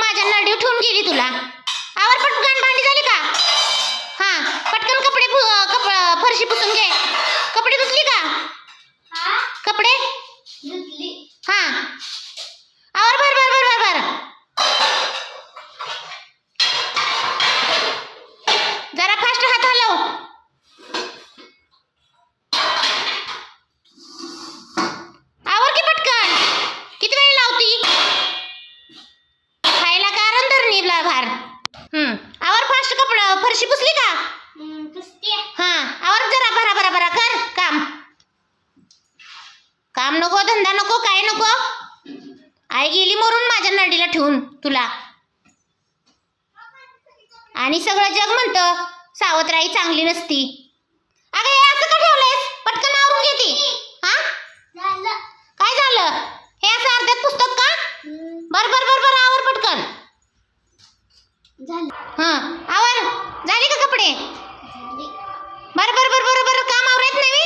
माझ्या लाडीव ठेवून गेली तुला. आवर पटकन भांडी झाली का? हां पटकन कपडे कप फरशी पुसून घे. कपडे धुतली का? कपडे? धुतली. हां. पुसली का? हा आवर जरा भरा भरा भरा कर काम. काम नको धंदा नको काय नको? आई गेली मरून माझ्या नडीला ठेवून तुला. आणि सगळं जग म्हणतं सावत्राई चांगली नसती. अगं हे असं का ठेवलंयस? पटकन आवरून घेते. हा? काय झालं? हे असं अर्ध्यात पुस्तक का? बर बर बर बर. झालं. हा. आवर. झाली का कपडे? झाली. बर बर बर बर बर. काम आवरायत नाही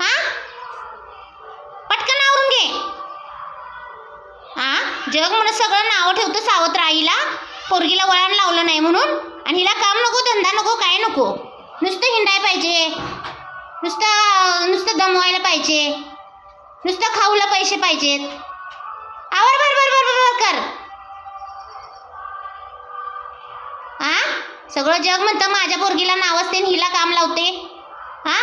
हा? पटकन आवरून घे. हा? जग म्हणून सगळं नावं ठेवतं सावत्र आईला पोरगीला वळण लावलं नाही म्हणून. आणि हिला काम नको धंदा नको काय नको? नुसतं हिंडाय पाहिजे. नुसतं नुसतं दमवायला पाहिजे. नुसतं खाऊला पैसे पाहिजेत. आवर बर बर बर बर कर. सगळं जग म्हणतं माझ्या पोरगीला नाव असते हिला काम लावते. हा?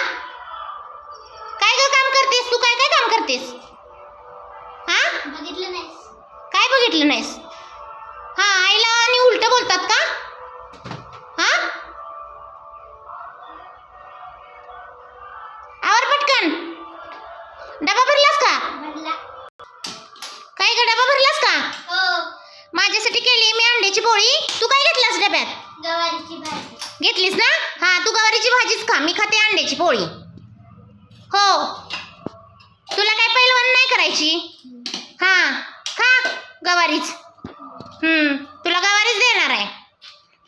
काय ग काम करतेस? तू काय काय काम करतेस? हा? बघितलं नाहीस. काय बघितलं नाहीस? हा आईला आणि उलट बोलतात का? हा? आवर पटकन. डबा भरलास का? काय ग डबा भरलास का? हो. माझ्यासाठी केली मी अंड्याची पोळी. तू काय घेतलास डब्यात? गवारीची भाजी. घेतलीस ना? हा तू गवारीची भाजीच खा. मी खाते अंड्याची पोळी. हो. तुला काय पैलवान नाही करायची? हा खा गवारीच. हम्म तुला गवारीच देणार आहे.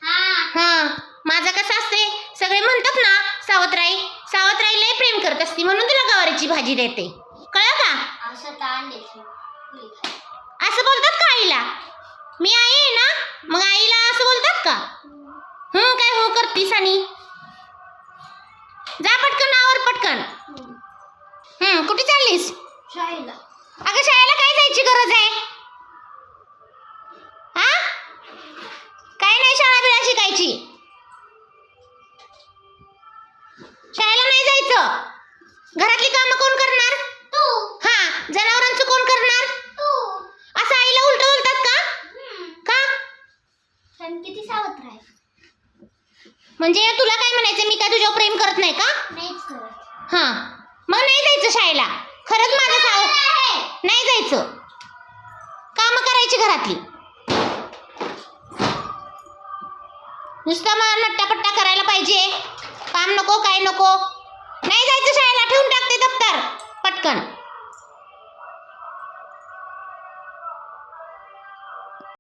हा. हा माझं कसं असते सगळे म्हणतात ना सावत्राई सावत्राई लय प्रेम करत असती म्हणून तुला गवारीची भाजी देते. कळलं का. असं बोलतात का आईला मी आई आहे ना मग आईला असं बोलतात का हं काय हो करतीस आणि? जा पटकन आवर पटकन. हम्म, हं कुठे चाललीस? शाळेला. अगं शाळेला काय जायची गरज आहे? हा काय नाही शाळा बिळा शिकायची. शाळेला नाही जायचं. घरातली कामं कोण करणार? तू. हा जनावरांचं कोण करणार तू असं आईला उलट बोलतात का हम्म, का पण किती सावत्र आहे म्हणजे तुला काय म्हणायचं? मी काय तुझ्यावर प्रेम करत नाही का? नाहीच करत. हा. मग नाही जायचं शाळेला. खरंच माझं साव. नाही जायचं. कामं करायची घरातली. नुसतं मग नट्टापट्टा करायला पाहिजे. काम नको काय नको. नाही जायचं शाळेला. ठेवून टाकते दप्तर.